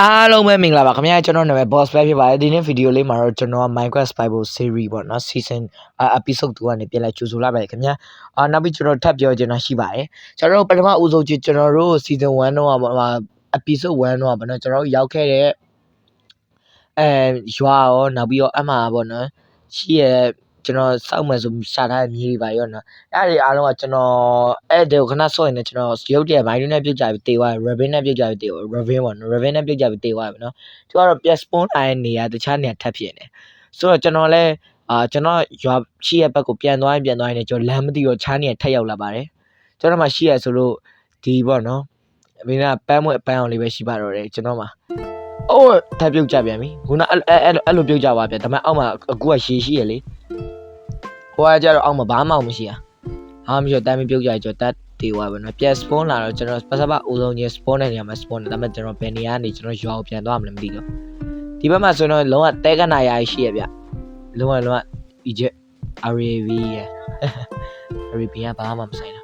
အားလုံးပဲမင်္ဂလာပါခင်ဗျာကျွန်တော်နာမည် Boss ပဲဖြစ်ပါတယ်ဒီနေ့ဗီဒီယိုလေးမှာတော့ကျွန်တော်က Minecraft Bible Series ပေါ့နော် Season Episode 2ကနေပြန်လဲကြိုဆိုလာပါတယ်ခင်ဗျာအာနောက်ပြီးကျွန်တော်ထပ်ပြောချင်တာရှိပါတယ်ကျွန်တော်တို့ပထမဦးဆုံးချင်းကျွန်တော်တို့ Season 1တော့ဟို Episode 1တော့ဗောနော်ကျွန်တော်တို့ရောက်ခဲ့တဲ့အဲရွာရောနောက်ပြီးတော့အမှဗောနော်ရှိရဲ့ ကျွန်တော်စောက်မယ်ဆိုရှာထားတဲ့မြေတွေပါရောနော်အဲ့ဒီအားလုံးကကျွန်တော်အဲ့ဒီကိုခဏဆော့ရင်လည်းကျွန်တော်ရုပ်တရက်ဘိုင်းနဲ့ပြုတ်ကြပြီးတေသွား Raven နဲ့ပြုတ်ကြပြီးတေသွား Raven ပေါ့နော် Raven နဲ့ပြုတ်ကြပြီးတေသွားပြီနော်သူကတော့ပြက် spawn လာတဲ့နေရာတခြားနေရာထပ်ဖြစ်နေဆိုတော့ကျွန်တော်လည်းအာကျွန်တော်ရွာရှိရဲ့ဘက်ကိုပြန်သွားရင်ပြန်သွားရင်ကျွန်တော်လမ်းမသိတော့ခြားနေရာထပ်ရောက်လာပါတယ်ကျွန်တော်မှရှိရဆိုလို့ဒီပေါ့နော်အမေကပန်းမွဲ့ပန်းအောင်လေးပဲရှိပါတော့တယ်ကျွန်တော်မှအိုးထပ်ပြုတ်ကြပြန်ပြီခုနအဲ့အဲ့အဲ့လိုပြုတ်ကြပါဗျဒါပေမဲ့အောက်မှာအခုကရှည်ရှိရလေ ဟိုကကြတော့အောက်မှာဘာမှမရှိอ่ะဟာမရှိတော့တမ်းမပြုတ်ကြကြတော့တတ်တေသွားပဲနော်ပြန် spawn လာတော့ကျွန်တော်ပတ်စပ်ဦးဆုံးချင်း spawn တဲ့နေရာမှာ spawn တယ်ဒါပေမဲ့ကျွန်တော်ဘယ်နေရာကနေကျွန်တော်ရွာကိုပြန်သွားမှလည်းမသိတော့ဒီဘက်မှာဆိုတော့လုံးဝတဲကနာရာရှိရဗျလုံးဝလုံးဝ Egypt Arabia Arabia ဘာမှမဆိုင်တာ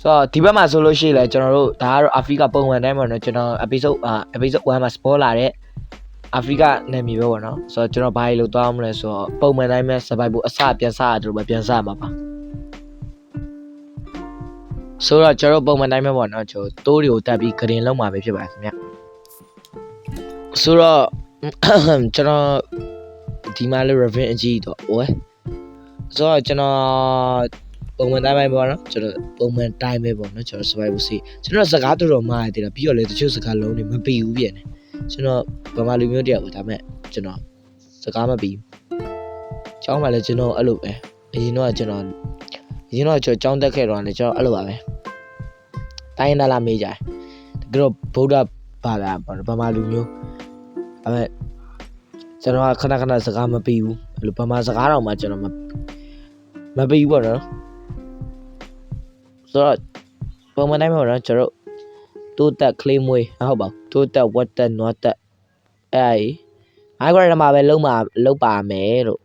ဆိုတော့ဒီဘက်မှာဆိုလို့ရှိရင်လည်းကျွန်တော်တို့ဒါကတော့အာဖရိကပုံမှန်တိုင်းပေါ့နော်ကျွန်တော် episode အာ episode 1မှာ spoil လာတဲ့ အာဖရိကနယ်မြေပဲပေါ့နော်ဆိုတော့ကျွန်တော်ဘာလို့သွားမလဲဆိုတော့ပုံမှန်တိုင်းပဲ survival အစပြန်စရတယ်လို့ပဲပြန်စမှာပါဆိုတော့ကျွန်တော်ပုံမှန်တိုင်းပဲပေါ့နော်ကျွန်တော်တိုးတွေကိုတက်ပြီးဂရင်လုံးမှာပဲဖြစ်ပါတယ်ခင်ဗျဆိုတော့ကျွန်တော်ဒီမှာလေ Raven အကြီးတော့ဝဲဆိုတော့ကျွန်တော်ပုံမှန်တိုင်းပဲပေါ့နော်ကျွန်တော်ပုံမှန်တိုင်းပဲပေါ့နော်ကျွန်တော် survival စီကျွန်တော်စကားတော်တော်မှားရတယ်ပြီးတော့လေတချို့စကားလုံးတွေမပြီးဘူးပြန်တယ် ကျွန်တော်ဗမာလူမျိုးတယောက်ပဲဒါပေမဲ့ကျွန်တော်စကားမပြီးဘူးကျောင်းမှာလည်းကျွန်တော်အဲ့လိုပဲအရင်တော့ကျွန်တော်အရင်တော့ကျွန်တော်ကျောင်းတက်ခဲ့တော့လည်းကျွန်တော်အဲ့လိုပါပဲတိုင်းနာလာမေးကြတယ်တကယ်တော့ဗုဒ္ဓဘာသာပေါ့ဗမာလူမျိုးဒါပေမဲ့ကျွန်တော်ကခဏခဏစကားမပြီးဘူးအဲ့လိုဗမာစကားတော့မှကျွန်တော်မမပြီးဘူးပေါ့နော်ဆိုတော့ပုံမှန်တိုင်းပဲပေါ့နော်ကျွန်တော် တိုးတက် claim မွေးဟုတ်ပါဘူးတိုးတက်ဝတ်တက်နွားတက်အဲ့အိုင်ဂရမှာပဲလုံးမှာလုံးပါမယ်လို့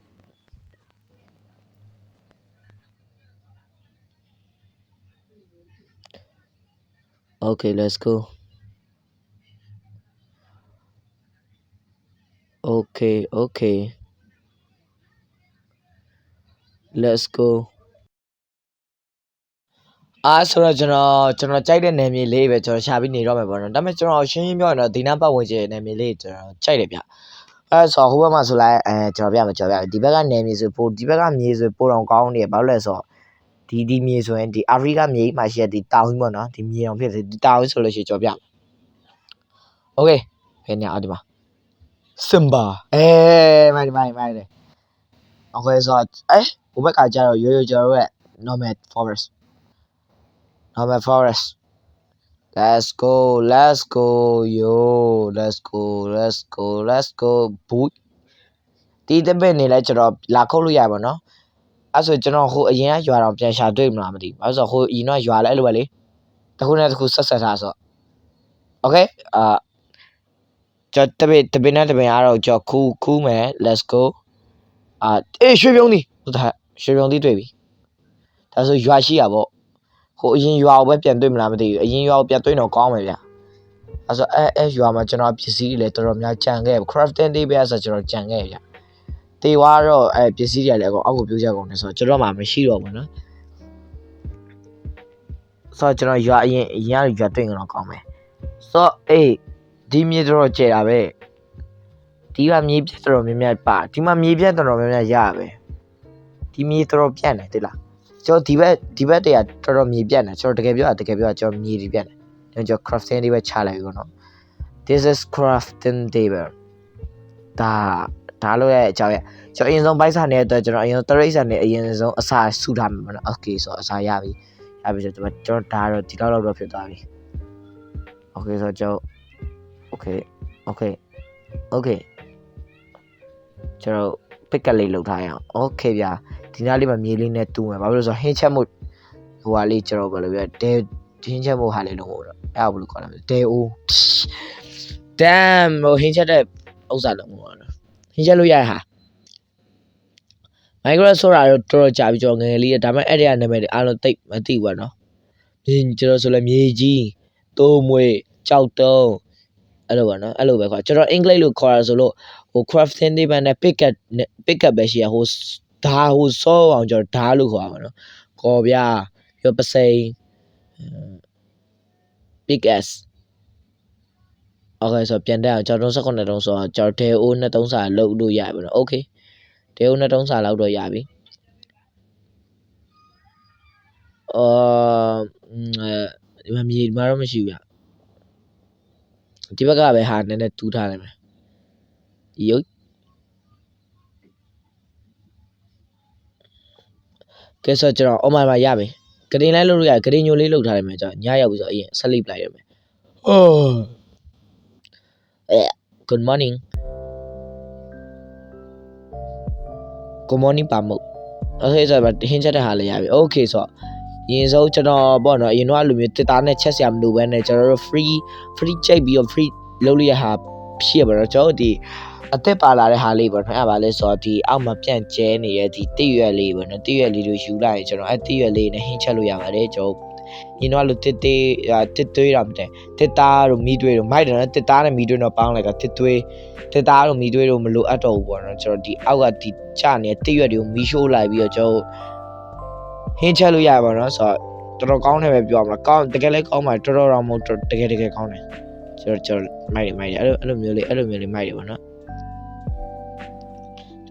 Okay, let's go. Okay, okay. Let's go. အားဆိုတော့ကျွန်တော်ကျွန်တော်ကြိုက်တဲ့နယ်မြေလေးပဲကျွန်တော်ရှာပြီးနေတော့မယ်ပေါ့နော်ဒါပေမဲ့ကျွန်တော်ရှင်းရှင်းပြောရင်တော့ဒီနားပတ်ဝန်းကျင်နယ်မြေလေးကျွန်တော်ကြိုက်တယ်ဗျအဲဆိုဟိုဘက်မှာဆိုလိုက်အဲကျွန်တော်ပြမယ်ကျွန်တော်ပြမယ်ဒီဘက်ကနယ်မြေဆိုပိုဒီဘက်ကမြေဆိုပိုတော့ကောင်းနေဘာလို့လဲဆိုတော့ဒီဒီမြေဆိုရင်ဒီအာဖရိကမြေမှာရှိတဲ့ဒီတောင်ကြီးပေါ့နော်ဒီမြေအောင်ဖြစ်တယ်ဒီတောင်ကြီးဆိုလို့ရှိရင်ကျွန်တော်ပြမယ်โอเคဘယ်နေရာအော်ဒီမှာစင်ဘာအဲမိုင်မိုင်မိုင်လေโอเคဆိုတော့အဲဟိုဘက်ကကျတော့ရိုးရိုးကျွန်တော်ရဲ့ normal forest normal forest let's go let's go yo let's go let's go let's go boot ဒီတပည့်နေလဲကျွန်တော်လာခုတ်လို့ရပါတော့အဲ့ဆိုကျွန်တော်ဟိုအရင်ကရွာတော့ပြန်ရှာတွေ့မလားမသိဘူးအဲ့ဆိုဟိုအရင်ကရွာလဲအဲ့လိုပဲလေတစ်ခုနဲ့တစ်ခုဆက်ဆက်ထားဆိုโอเคအာကျွန်တော်တပည့်တပည့်နဲ့တပည့်အားတော့ကျွန်တော်ခူးခူးမယ် let's go အာအေးရွှေပြုံးဒီဟုတ်တယ်ရွှေပြုံးဒီတွေ့ပြီဒါဆိုရွာရှိရပေါ့ ဟိုအရင်ရွာကိုပဲပြန်တွေ့မလားမသိဘူးအရင်ရွာကိုပြန်တွေ့တော့ကောင်းမယ်ဗျအဲ့ဆိုအဲအဲရွာမှာကျွန်တော်ပစ္စည်းတွေလည်းတော်တော်များကြံခဲ့ crafting တွေပဲဆိုကျွန်တော်ကြံခဲ့ဗျတေဝါတော့အဲပစ္စည်းတွေလည်းအကုန်အောက်ကိုပြိုးကြကုန်တယ်ဆိုတော့ကျွန်တော်မှမရှိတော့ဘူးနော်ဆိုတော့ကျွန်တော်ရွာအရင်အရင်ကရွာတွေ့ရင်တော့ကောင်းမယ်ဆိုတော့အေးဒီမြေတော်တော်ကျဲတာပဲဒီကမြေပြတ်တော်တော်များများပါဒီမှာမြေပြတ်တော်တော်များများရပဲဒီမြေတော်တော်ပြတ်နေတိလား ကျွန်တော်ဒီဘက်ဒီဘက်တည်းကတော်တော်မြေပြတ်နေကျွန်တော်တကယ်ပြောတာတကယ်ပြောတာကျွန်တော်မြေတွေပြတ်နေကျွန်တော် crafting တွေပဲချလိုက်ပြီကောနော် this is crafting table ဒါဒါလို့ရဲ့အကြောင်းရဲ့ကျွန်တော်အရင်ဆုံးဘိုက်စာနေတဲ့အတွက်ကျွန်တော်အရင်ဆုံးတရိတ်စာနဲ့အရင်ဆုံးအစာစုထားမှာပေါ့နော် okay ဆိုတော့အစာရပြီရပြီဆိုတော့ကျွန်တော်ဒါတော့ဒီလောက်တော့ဖြစ်သွားပြီ okay ဆိုတော့ကျွန်တော် okay okay okay ကျွန်တော် pick up လေးလုပ်ထားရအောင် okay ဗျာ ဒီနားလေးမှာမြေလေးနဲ့တူမယ်ဘာလို့လဲဆိုတော့ဟင်းချက်မှုဟိုဟာလေးကျွန်တော်ဘယ်လိုပြောဒဲဟင်းချက်မှုဟာလေးလုံးတော့အဲ့ဒါဘယ်လိုခေါ်လဲဒဲအိုး damn ဟိုဟင်းချက်တဲ့ဥစ္စာလုံးပေါ့နော်ဟင်းချက်လို့ရရဟာ Minecraft ဆိုတာတော့တော်တော်ကြာပြီကျွန်တော်ငယ်ငယ်လေးဒါပေမဲ့အဲ့ဒီကနာမည်တွေအားလုံးသိပ်မသိဘူးပေါ့နော်မြေကျွန်တော်ဆိုလဲမြေကြီးတိုးမွေကြောက်တုံးအဲ့လိုပေါ့နော်အဲ့လိုပဲခွာကျွန်တော်အင်္ဂလိပ်လိုခေါ်ရဆိုလို့ဟို crafting table နဲ့ pickaxe နဲ့ pickaxe ပဲရှိရဟို ဓာဟိုစောအောင်ကျွန်တော်ဓာလို့ခေါ်ရမှာနော်ကော်ဗျာပြောပစိန် pickaxe โอเคဆိုပြန်တက်အောင်ကျွန်တော်19တုံးဆိုတော့ကျွန်တော်ဒဲအိုးနှစ်တုံးစာလုတ်လို့ရပြီနော်โอเคဒဲအိုးနှစ်တုံးစာလောက်တော့ရပြီအော်ဒီမှာမြေဒီမှာတော့မရှိဘူးဗျဒီဘက်ကပဲဟာနည်းနည်းတူးထားလိုက်မယ်ယုတ် ကဲဆိုကျွန်တော်အမမရပြီဂရင်းလိုက်လို့ရဂရင်းညိုလေးလောက်ထားလိုက်မယ်ကျွန်တော်ညရောက်ပြီဆိုအရင်ဆက်လိပ်လိုက်ရမယ်အော် Good morning. Good morning ပါမို့။ Okay ဆိုတော့ဟင်းချက်တဲ့ဟာလေးရပြီ။ Okay ဆိုတော့ရင်ဆုံးကျွန်တော်ပေါ့နော်အရင်တော့အဲ့လိုမျိုးတစ်သားနဲ့ချက်စရာမလိုဘဲနဲ့ကျွန်တော်တို့ free free ချိတ်ပြီးတော့ free လုပ်လို့ရဟာ ဖြစ်ရပါတော့ကျွန်တော်တို့ဒီအသက်ပါလာတဲ့ဟာလေးပေါ့နော်အဲ့ပါလဲဆိုတော့ဒီအောက်မှာပြန့်ကျဲနေတဲ့ဒီတိရွက်လေးပေါ့နော်တိရွက်လေးတို့ယူလိုက်ရင်ကျွန်တော်အဲ့တိရွက်လေးနဲ့ဟင်းချက်လို့ရပါတယ်ကျွန်တော်ရင်တော့လို့တစ်သေးတစ်သွေးတော့မတဲ့တစ်သားတို့မီးသွေးတို့မိုက်တယ်နော်တစ်သားနဲ့မီးသွေးတော့ပေါင်းလိုက်ကတစ်သွေးတစ်သားတို့မီးသွေးတို့မလိုအပ်တော့ဘူးပေါ့နော်ကျွန်တော်ဒီအောက်ကဒီချနေတဲ့တိရွက်တွေကိုမီးရှို့လိုက်ပြီးတော့ကျွန်တော်ဟင်းချက်လို့ရပါတော့ဆိုတော့တော်တော်ကောင်းတယ်ပဲပြောရမှာကောင်းတကယ်လည်းကောင်းပါတော်တော်တော့မဟုတ်တကယ်တကယ်ကောင်းတယ် ကျွန်တော်ကျွန်တော်မိုက်တယ်မိုက်တယ်အဲ့လိုအဲ့လိုမျိုးလေးအဲ့လိုမျိုးလေးမိုက်တယ်ပေါ့နော်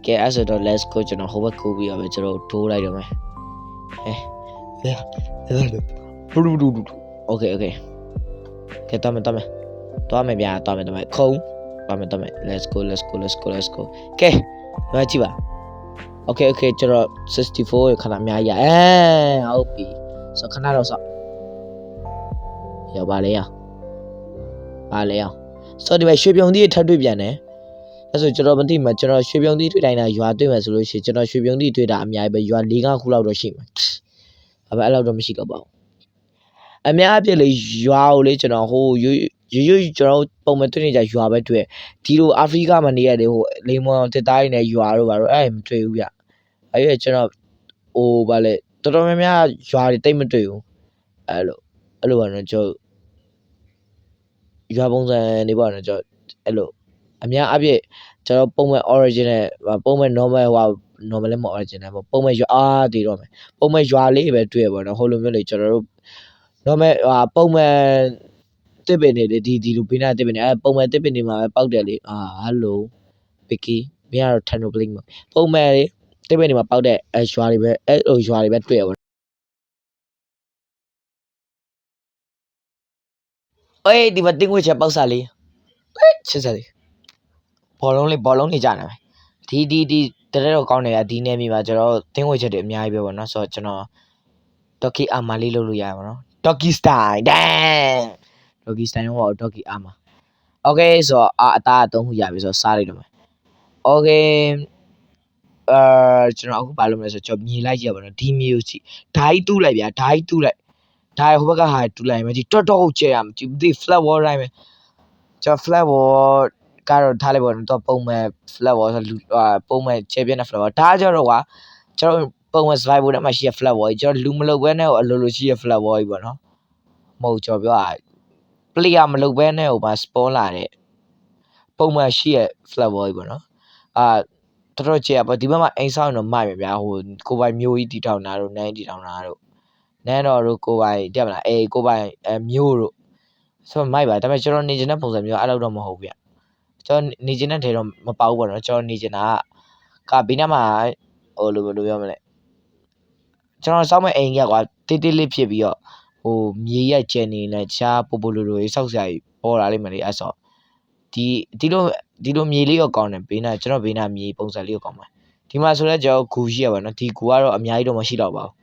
ကဲအဲ့ဆိုတော့ let's go ကျွန်တော်ဟိုဘက်ကိုပြီးတော့ပဲကျွန်တော်ထိုးလိုက်တော့မယ်ဟဲ့လေလေဘလူဒူဒူ okay okay ကဲတော့မယ်တော့မယ်တော့မယ်ဗျာတော့မယ်တော့မယ်ခုံတော့မယ်တော့မယ် let's go let's go let's go let's go ကဲမကြည့်ပါ okay okay ကျွန်တော်64ခဏအများကြီးရအဲဟုတ်ပြီဆိုခဏတော့ဆော့ရပါလေရအောင် ပါလေရောက်ဆိုဒီမှာရွှေပြုံသီးထပ်တွေ့ပြန်တယ်အဲ့ဆိုကျွန်တော်မသိမှာကျွန်တော်ရွှေပြုံသီးတွေ့တိုင်းတာရွာတွေ့မယ်ဆိုလို့ရှိရင်ကျွန်တော်ရွှေပြုံသီးတွေ့တာအများကြီးပဲရွာ၄၅ခုလောက်တော့ရှိမှာအဲ့ပဲအဲ့လောက်တော့မရှိတော့ပါဘူးအများအပြည့်လေရွာကိုလေကျွန်တော်ဟိုရွရွရွကျွန်တော်ပုံမှန်တွေ့နေကြရွာပဲတွေ့ဒီလိုအာဖရိကမှာနေရတယ်ဟိုလေမွန်တစ်သားရင်းနဲ့ရွာတို့ဘာလို့အဲ့မတွေ့ဘူးဗျအဲ့ရကျွန်တော်ဟိုဗာလေတော်တော်များများရွာတွေတိတ်မတွေ့ဘူးအဲ့လိုအဲ့လိုပါတော့ကျွန်တော် ရွာပုံစံနေပါတော့ကျွန်တော်အဲ့လိုအများအပြည့်ကျွန်တော်ပုံမှန် original ပုံမှန် normal ဟို normal လည်းမဟုတ် original ပေါ့ပုံမှန်ရွာအားတည်တော့မယ်ပုံမှန်ရွာလေးပဲတွေ့ပါတော့ဟိုလိုမျိုးလေကျွန်တော်တို့ normal ဟာပုံမှန်တစ်ပင်နေလေဒီဒီလိုဘေးနားတစ်ပင်နေအဲပုံမှန်တစ်ပင်နေမှာပဲပောက်တယ်လေအာဟယ်လိုပီကီမင်းကတော့ Tano Blink ပုံမှန်လေတစ်ပင်နေမှာပောက်တဲ့အဲရွာတွေပဲအဲဟိုရွာတွေပဲတွေ့ရပါ အေးဒီမှာတင်းငွေချက်ပေါက်စားလေးအေးချစ်စားလေးဘောလုံးလေးဘောလုံးလေးကြာနေမယ်ဒီဒီဒီတရက်တော့ကောင်းတယ်အဒီနေမြေမှာကျွန်တော်တင်းငွေချက်တွေအများကြီးပဲပေါ့နော်ဆိုတော့ကျွန်တော်ဒေါ်ကီအာမာလေးလုပ်လို့ရပါတော့ဒေါ်ကီစတိုင်ဒန်ဒေါ်ကီစတိုင်ဟောဒေါ်ကီအာမာโอเคဆိုတော့အာအသားအသုံးခုရပြီဆိုတော့စားလိုက်တော့မယ်โอเคအဲကျွန်တော်အခုဘာလုပ်မလဲဆိုတော့ကျွန်တော်မြေလိုက်ကြပါတော့ဒီမြေကိုကြည့်ဓာတ်တူးလိုက်ဗျာဓာတ်တူးလိုက် ဓာတ်ဟိုဘက်ကဟာတူးလိုက်မယ်ဒီတော်တော်ကျဲရမယ်ဒီ flat wall တိုင်းပဲကျွန်တော် flat wall ကတော့ထားလိုက်ပါတော့ပုံမှန် flat wall ဆိုလူပုံမှန်ချဲပြတဲ့ flat wall ဒါကြတော့ကွာကျွန်တော်ပုံမှန် survival ထဲမှာရှိရ flat wall ကြီးကျွန်တော်လူမလုပ်ဘဲနဲ့အလိုလိုရှိရ flat wall ကြီးပေါ့နော်မဟုတ်ကျွန်တော်ပြောတာ player မလုပ်ဘဲနဲ့ဟိုမှာ spawn လာတဲ့ပုံမှန်ရှိရ flat wall ကြီးပေါ့နော်အာတော်တော်ကျေပါဒီဘက်မှာအိမ်ဆောင်တော့မိုက်ပဲဗျာဟိုကိုပိုင်မျိုးကြီးတီထောင်တာတို့နန်းတီထောင်တာတို့ နန်းတော်တို့ကိုပိုင်တက်မလားအေးကိုပိုင်အဲမျိုးတို့ဆိုမိုက်ပါဒါပေမဲ့ကျွန်တော်နေချင်တဲ့ပုံစံမျိုးအဲ့လိုတော့မဟုတ်ဗျကျွန်တော်နေချင်တဲ့ထဲတော့မပေါဘူးပေါ့နော်ကျွန်တော်နေချင်တာကဘေးနားမှာဟိုလိုလိုပြောမလဲကျွန်တော်စောက်မဲ့အိမ်ကြီးကွာတေးတေးလေးဖြစ်ပြီးတော့ဟိုမြေရိုက်ကျန်နေလဲချားပိုပိုလိုလိုရေးစောက်စရာကြီးပေါ်လာလိမ့်မယ်လေအဲ့ဆိုဒီဒီလိုဒီလိုမြေလေးရောကောင်းတယ်ဘေးနားကျွန်တော်ဘေးနားမြေပုံစံလေးရောကောင်းပါဒီမှာဆိုလဲကျွန်တော်ဂူရှိရပါတော့ဒီဂူကတော့အများကြီးတော့မရှိတော့ပါဘူး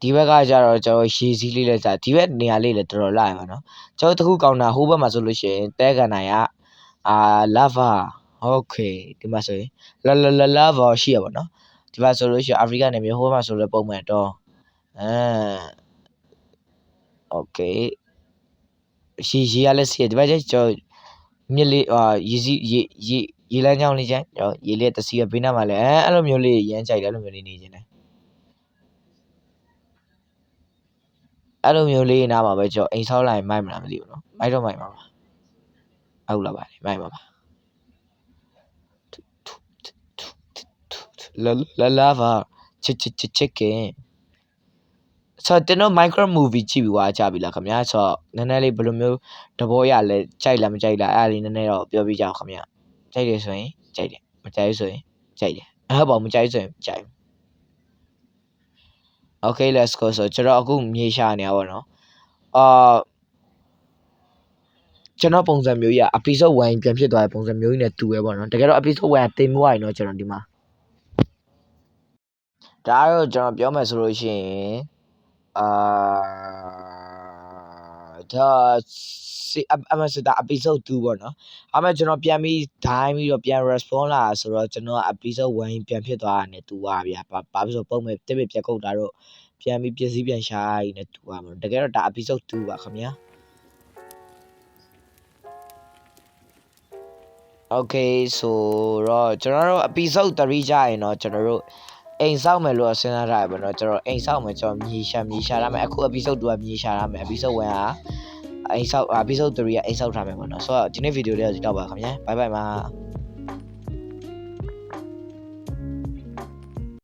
ဒီဘက်ကကျတော့ကျွန်တော်ရေစီးလေးလည်းကြာဒီဘက်နေရာလေးလည်းတော်တော်လာရမှာနော်ကျွန်တော်တခုကောင်းတာဟိုးဘက်မှာဆိုလို့ရှိရင်တဲကန်နိုင်ကအာ lava okay ဒီမှာဆိုရင် la la la lava ရှိရပါနော်ဒီမှာဆိုလို့ရှိရင်အာဖရိကနေမျိုးဟိုးဘက်မှာဆိုလို့ပုံမှန်တော့အဲ okay ရှိရေရလည်းစီးရဒီဘက်ကျကျွန်တော်မြစ်လေးအာရေစီးရေရေရေလမ်းကြောင်းလေးကျကျွန်တော်ရေလေးတစ်စီးရဘေးနားမှာလည်းအဲအဲ့လိုမျိုးလေးရမ်းကြိုက်တယ်အဲ့လိုမျိုးလေးနေနေတယ် အဲ့လိုမျိုးလေးနားမှာပဲကျွန်တော်အိမ်ဆောက်လိုက်မိုက်မလားမသိဘူးနော်မိုက်တော့မိုက်မှာပါဟုတ်လားပါလေမိုက်မှာပါလာလာလာပါချစ်ချစ်ချစ်ချစ်ကင်ဆိုတော့ကျွန်တော် micro movie ကြည့်ပြီးွားကြပြီလားခင်ဗျာဆိုတော့နည်းနည်းလေးဘယ်လိုမျိုးတဘောရလဲကြိုက်လားမကြိုက်လားအဲ့ဒါလေးနည်းနည်းတော့ပြောပြကြအောင်ခင်ဗျာကြိုက်တယ်ဆိုရင်ကြိုက်တယ်မကြိုက်ဘူးဆိုရင်ကြိုက်တယ်အဲ့ပေါ့မကြိုက်ဘူးဆိုရင်မကြိုက်ဘူး Okay let's go ဆိုတော့ကျွန်တော်အခုမြေရှာနေရပါတော့အာကျွန်တော်ပုံစံမျိုးကြီးက episode 1ပြန်ဖြစ်သွားတဲ့ပုံစံမျိုးကြီးနဲ့တူပဲပေါ့နော်တကယ်တော့ episode 1ကတင်မိုးရရင်တော့ကျွန်တော်ဒီမှာဒါတော့ကျွန်တော်ပြောမယ်ဆိုလို့ရှိရင်အာ ဒါစီအမစတာ episode 2ပေါ့နော်အမေကျွန်တော်ပြန်ပြီးဒိုင်းပြီးတော့ပြန် respond လာဆိုတော့ကျွန်တော်က episode 1ပြန်ဖြစ်သွားတာနဲ့တူပါဗျာဘာဘာဖြစ်လို့ပုံမဲ့တစ်ပစ်ပြက်ကုတ်တာတော့ပြန်ပြီးပြည့်စည်ပြန်ရှာရည်နဲ့တူပါမှာတကယ်တော့ဒါ episode 2ပါခင်ဗျာ Okay ဆိုတော့ကျွန်တော်တို့ episode 3ကြာရင်တော့ကျွန်တော်တို့ အိမ်ဆောက်မယ်လို့စဉ်းစားထားရပါတော့ကျွန်တော်အိမ်ဆောက်မယ်ကျွန်တော်မြေရှာမြေရှာရမယ်အခု episode 2ကမြေရှာရမယ် episode 1ကအိမ်ဆောက် episode 3ကအိမ်ဆောက်ထားမယ်ပေါ့နော်ဆိုတော့ဒီနေ့ဗီဒီယိုလေးတော့ဒီတော့ပါခင်ဗျာ bye bye ပါ